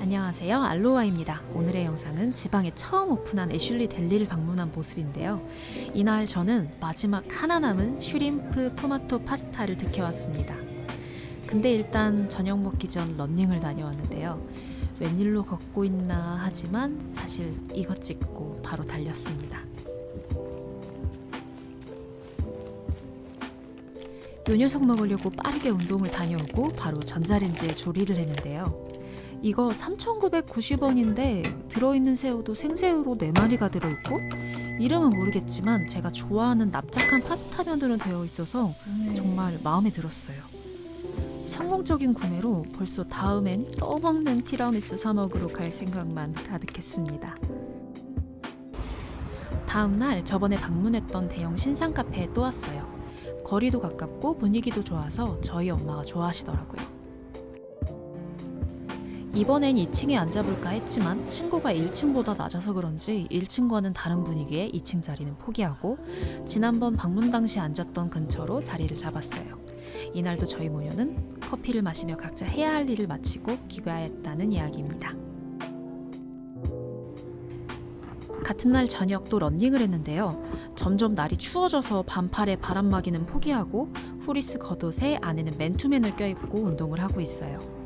안녕하세요. 알로아입니다. 오늘의 영상은 지방에 처음 오픈한 애슐리 델리를 방문한 모습인데요. 이날 저는 마지막 하나 남은 슈림프 토마토 파스타를 득해왔습니다. 근데 일단 저녁 먹기 전 런닝을 다녀왔는데요. 웬일로 걷고 있나 하지만 사실 이것 찍고 바로 달렸습니다. 요 녀석 먹으려고 빠르게 운동을 다녀오고 바로 전자레인지에 조리를 했는데요. 이거 3,990원인데 들어있는 새우도 생새우로 4마리가 들어있고 이름은 모르겠지만 제가 좋아하는 납작한 파스타면으로 되어 있어서 정말 마음에 들었어요. 성공적인 구매로 벌써 다음엔 떠먹는 티라미수 사 먹으러 갈 생각만 가득했습니다. 다음날 저번에 방문했던 대형 신상 카페에 또 왔어요. 거리도 가깝고 분위기도 좋아서 저희 엄마가 좋아하시더라고요. 이번엔 2층에 앉아볼까 했지만 친구가 1층보다 낮아서 그런지 1층과는 다른 분위기에 2층 자리는 포기하고 지난번 방문 당시 앉았던 근처로 자리를 잡았어요. 이날도 저희 모녀는 커피를 마시며 각자 해야 할 일을 마치고 귀가했다는 이야기입니다. 같은 날 저녁 또 런닝을 했는데요. 점점 날이 추워져서 반팔에 바람막이는 포기하고 후리스 겉옷에 안에는 맨투맨을 껴입고 운동을 하고 있어요.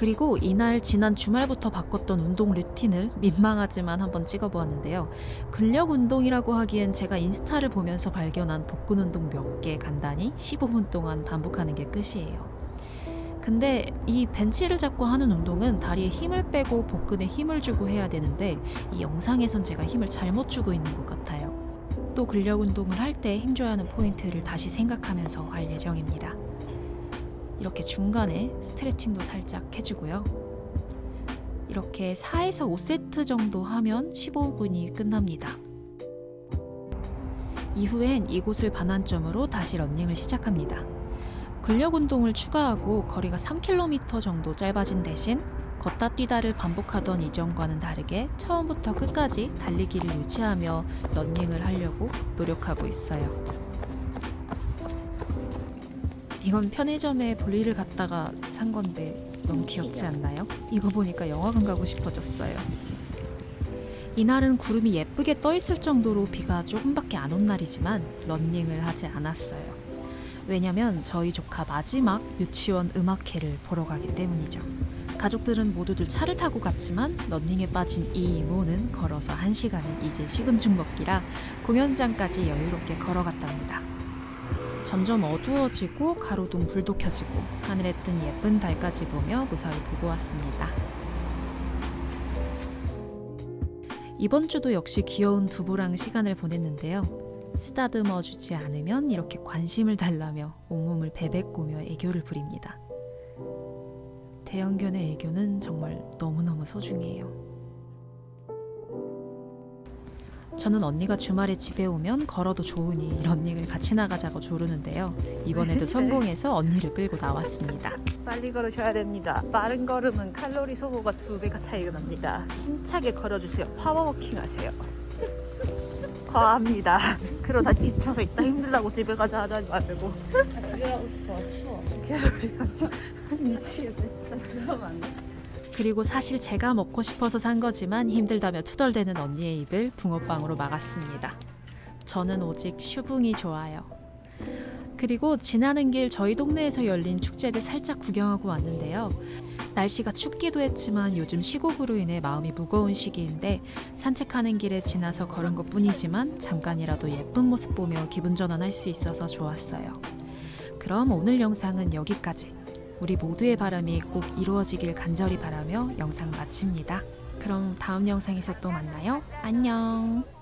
그리고 이날 지난 주말부터 바꿨던 운동 루틴을 민망하지만 한번 찍어보았는데요. 근력 운동이라고 하기엔 제가 인스타를 보면서 발견한 복근 운동 몇 개 간단히 15분 동안 반복하는 게 끝이에요. 근데 이 벤치를 잡고 하는 운동은 다리에 힘을 빼고 복근에 힘을 주고 해야 되는데 이 영상에선 제가 힘을 잘못 주고 있는 것 같아요. 또 근력 운동을 할 때 힘줘야 하는 포인트를 다시 생각하면서 할 예정입니다. 이렇게 중간에 스트레칭도 살짝 해주고요. 이렇게 4에서 5세트 정도 하면 15분이 끝납니다. 이후엔 이곳을 반환점으로 다시 런닝을 시작합니다. 근력 운동을 추가하고 거리가 3km 정도 짧아진 대신 걷다 뛰다를 반복하던 이전과는 다르게 처음부터 끝까지 달리기를 유지하며 런닝을 하려고 노력하고 있어요. 이건 편의점에 볼일을 갔다가 산 건데 너무 귀엽지 않나요? 이거 보니까 영화관 가고 싶어졌어요. 이날은 구름이 예쁘게 떠 있을 정도로 비가 조금밖에 안 온 날이지만 런닝을 하지 않았어요. 왜냐면 저희 조카 마지막 유치원 음악회를 보러 가기 때문이죠. 가족들은 모두들 차를 타고 갔지만 런닝에 빠진 이 이모는 걸어서 한 시간은 이제 식은 죽 먹기라 공연장까지 여유롭게 걸어갔답니다. 점점 어두워지고 가로등 불도 켜지고 하늘에 뜬 예쁜 달까지 보며 무사히 보고 왔습니다. 이번 주도 역시 귀여운 두부랑 시간을 보냈는데요. 쓰다듬어 주지 않으면 이렇게 관심을 달라며 온몸을 베베꼬며 애교를 부립니다. 대형견의 애교는 정말 너무너무 소중해요. 저는 언니가 주말에 집에 오면 걸어도 좋으니 런닝을 같이 나가자고 조르는데요. 이번에도 성공해서 언니를 끌고 나왔습니다. 빨리 걸으셔야 됩니다. 빠른 걸음은 칼로리 소모가 두 배가 차이가 납니다. 힘차게 걸어주세요. 파워워킹 하세요. 과합니다. 그러다 지쳐서 있다 힘들다고 집에 가자 하지 말고. 집에 가고 싶어 추워 진짜 미치겠다 진짜. 그러면 안 돼? 그리고 사실 제가 먹고 싶어서 산 거지만 힘들다며 투덜대는 언니의 입을 붕어빵으로 막았습니다. 저는 오직 슈붕이 좋아요. 그리고 지나는 길 저희 동네에서 열린 축제를 살짝 구경하고 왔는데요. 날씨가 춥기도 했지만 요즘 시국으로 인해 마음이 무거운 시기인데 산책하는 길에 지나서 걸은 것 뿐이지만 잠깐이라도 예쁜 모습 보며 기분 전환할 수 있어서 좋았어요. 그럼 오늘 영상은 여기까지. 우리 모두의 바람이 꼭 이루어지길 간절히 바라며 영상 마칩니다. 그럼 다음 영상에서 또 만나요. 안녕.